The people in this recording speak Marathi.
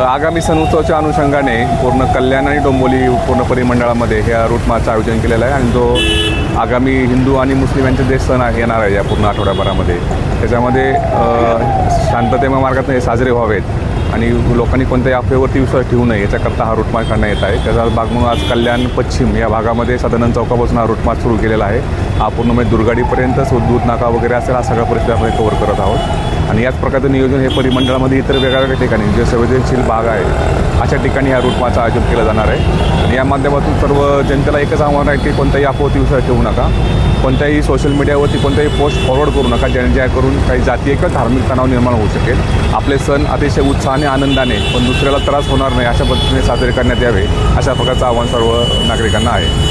आगामी सण उत्सवाच्या अनुषंगाने पूर्ण कल्याण आणि डोंबोली पूर्ण परिमंडळामध्ये ह्या रूटमार्गचा आयोजन केलेलं आहे आणि जो आगामी हिंदू आणि मुस्लिम यांचे जे सण आहे येणार आहे या पूर्ण आठवड्याभरामध्ये. त्याच्यामध्ये शांततेमा शांततेमय मार्गातून हे साजरे व्हावेत. आणि लोकांनी कोणत्याही अफवेवरती विश्वास ठेवू नये. याच्याकरता हा रूट करण्यात येत आहे. त्याचा भाग म्हणून आज कल्याण पश्चिम या भागामध्ये सदानंद चौकापासून हा रूट सुरू केलेला आहे. हा पूर्ण म्हणजे दुर्गाडीपर्यंत दूध नाका वगैरे असेल हा सगळा परिसर आपण कव्हर करत आहोत. आणि याच प्रकारचं नियोजन हे परिमंडळामध्ये इतर वेगळ्या वेगळ्या ठिकाणी जे संवेदनशील भाग आहे अशा ठिकाणी हा रूटमार्चचं आयोजन केलं जाणार आहे. आणि या माध्यमातून सर्व जनतेला एकच आव्हान आहे की कोणत्याही अफवावरती विश्वास ठेवू नका. कोणत्याही सोशल मीडियावरती कोणत्याही पोस्ट फॉरवर्ड करू नका ज्या जेणेकरून काही जातीय किंवा धार्मिक तणाव निर्माण होऊ शकेल. आपले सण अतिशय उत्साहाने आनंदाने पण दुसऱ्याला त्रास होणार नाही अशा पद्धतीने साजरे करण्यात यावे अशा प्रकारचं आव्हान सर्व नागरिकांना आहे.